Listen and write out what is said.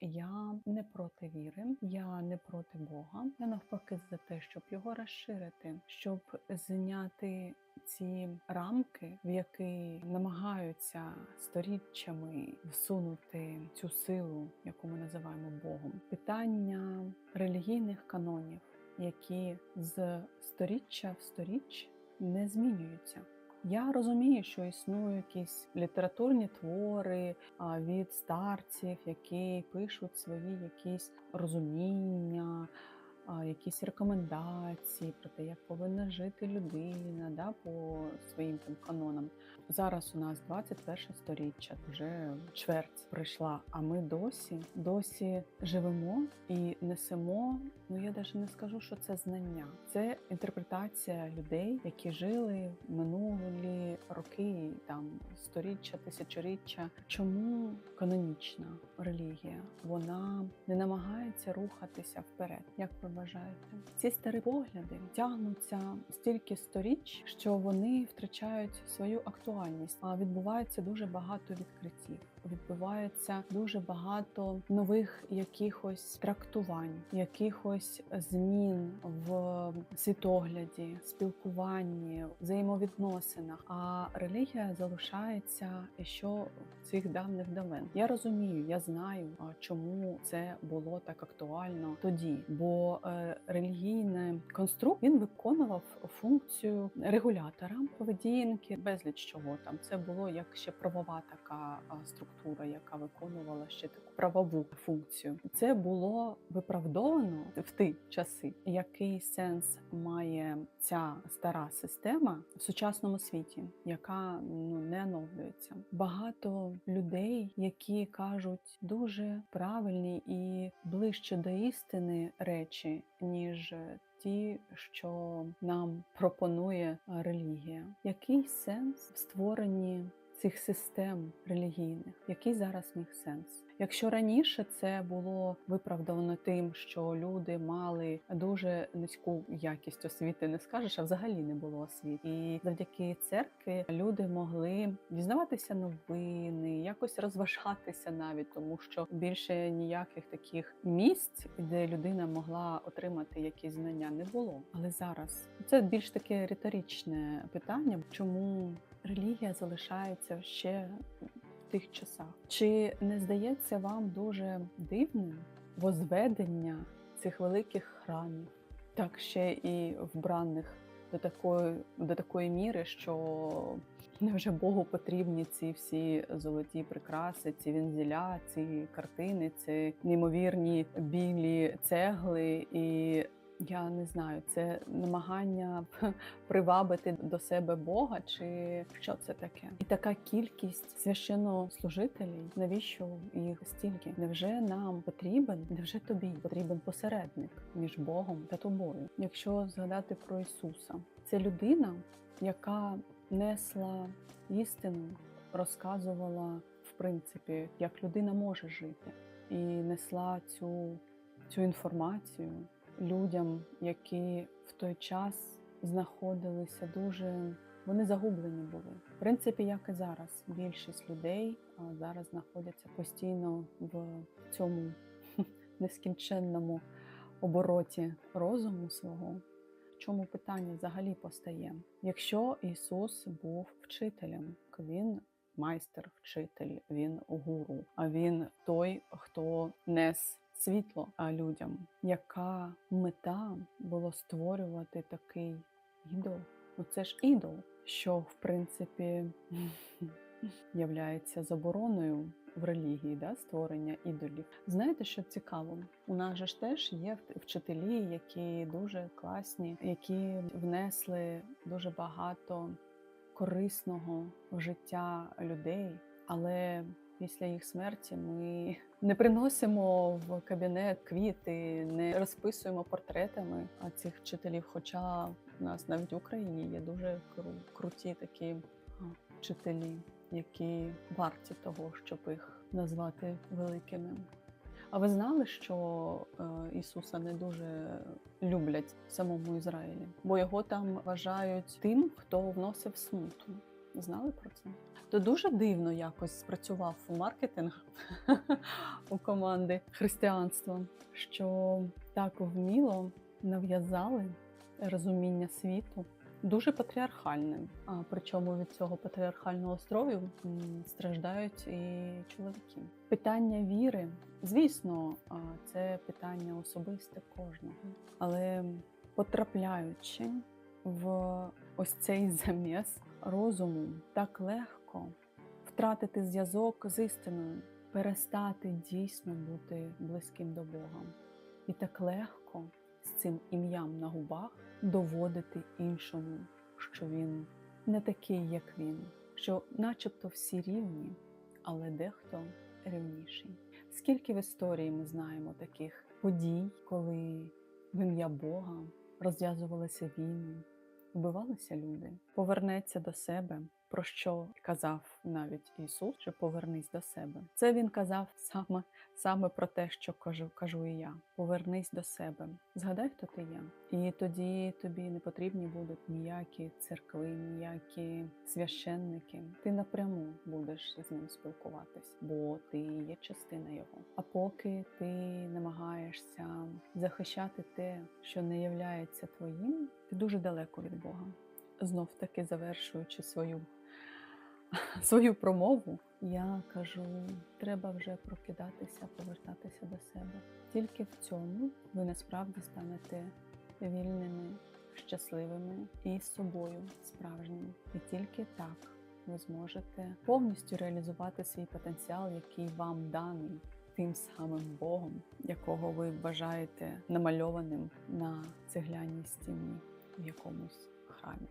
Я не проти віри, я не проти Бога. Я навпаки за те, щоб його розширити, щоб зняти ці рамки, в які намагаються сторіччями всунути цю силу, яку ми називаємо Богом. Питання релігійних канонів, які з сторіччя в сторіч не змінюються. Я розумію, що існують якісь літературні твори від старців, які пишуть свої якісь розуміння, якісь рекомендації про те, як повинна жити людина да, по своїм там канонам. Зараз у нас 21 сторіччя, вже чверть пройшла, а ми досі, досі живемо і несемо. Ну я навіть не скажу, що це знання, це інтерпретація людей, які жили минулі роки, там сторіччя, тисячоріччя. Чому канонічна релігія? Вона не намагається рухатися вперед. Як ви вважаєте? Ці старі погляди тягнуться стільки сторіч, що вони втрачають свою актуальність. А відбувається дуже багато відкриттів. Відбувається дуже багато нових якихось трактувань, якихось змін в світогляді, спілкуванні, взаємовідносинах. А релігія залишається ще цих давних давен. Я розумію, я знаю, чому це було так актуально тоді, бо е, релігійний конструкт він виконував функцію регулятора поведінки, безліч чого там. Це було як ще правова така а, структура, яка виконувала ще таку правову функцію. Це було виправдовано в ті часи. Який сенс має ця стара система в сучасному світі, яка ну не оновлюється? Багато людей, які кажуть дуже правильні і ближче до істини речі, ніж ті, що нам пропонує релігія. Який сенс в створенні цих систем релігійних? Який зараз міг сенс? Якщо раніше це було виправдано тим, що люди мали дуже низьку якість освіти, не скажеш, а взагалі не було освіти. І завдяки церкві люди могли дізнаватися новини, якось розважатися навіть, тому що більше ніяких таких місць, де людина могла отримати якісь знання, не було. Але зараз це більш таке риторичне питання, чому релігія залишається ще тих часах. Чи не здається вам дуже дивним возведення цих великих храмів, так ще і вбраних до такої, до такої міри, що невже Богу потрібні ці всі золоті прикраси, ці вензеля, ці картини, ці неймовірні білі цегли і. Я не знаю, це намагання привабити до себе Бога, чи що це таке? І така кількість священнослужителів, навіщо їх стільки? Невже нам потрібен, невже тобі потрібен посередник між Богом та тобою? Якщо згадати про Ісуса, це людина, яка несла істину, розказувала в принципі, як людина може жити, і несла цю, цю інформацію людям, які в той час знаходилися дуже. Вони загублені були. В принципі, як і зараз. Більшість людей зараз знаходяться постійно в цьому нескінченному обороті розуму свого. В чому питання взагалі постає? Якщо Ісус був вчителем, він майстер, вчитель, він гуру, а він той, хто нес світло людям, яка мета було створювати такий ідол? Ну це ж ідол, що в принципі являється забороною в релігії, да, створення ідолів. Знаєте, що цікаво? У нас же ж теж є вчителі, які дуже класні, які внесли дуже багато корисного в життя людей, але після їх смерті ми не приносимо в кабінет квіти, не розписуємо портретами цих вчителів. Хоча у нас навіть в Україні є дуже кру- круті такі вчителі, які варті того, щоб їх назвати великими. А ви знали, що е, Ісуса не дуже люблять в самому Ізраїлі, бо його там вважають тим, хто вносив смуту. Знали про це? То дуже дивно якось спрацював маркетинг у команди християнства, що так вміло нав'язали розуміння світу. Дуже патріархальним. А причому від цього патріархального строю страждають і чоловіки. Питання віри, звісно, це питання особисте кожного, але потрапляючи в ось цей заміс розуму, так легко втратити зв'язок з істиною, перестати дійсно бути близьким до Бога. І так легко з цим ім'ям на губах доводити іншому, що він не такий, як він, що, начебто, всі рівні, але дехто рівніший. Скільки в історії ми знаємо таких подій, коли в ім'я Бога розв'язувалися війни, вбивалися люди, повернеться до себе. Про що казав навіть Ісус, що повернись до себе. Це він казав саме, саме про те, що кажу, кажу і я. Повернись до себе. Згадай, хто ти є. І тоді тобі не потрібні будуть ніякі церкви, ніякі священники. Ти напряму будеш з ним спілкуватись, бо ти є частина його. А поки ти намагаєшся захищати те, що не являється твоїм, ти дуже далеко від Бога. Знов таки завершуючи свою свою промову, я кажу: треба вже прокидатися, повертатися до себе. Тільки в цьому ви насправді станете вільними, щасливими і собою справжніми. І тільки так ви зможете повністю реалізувати свій потенціал, який вам даний. Тим самим Богом, якого ви вважаєте намальованим на цегляній стіні в якомусь храмі.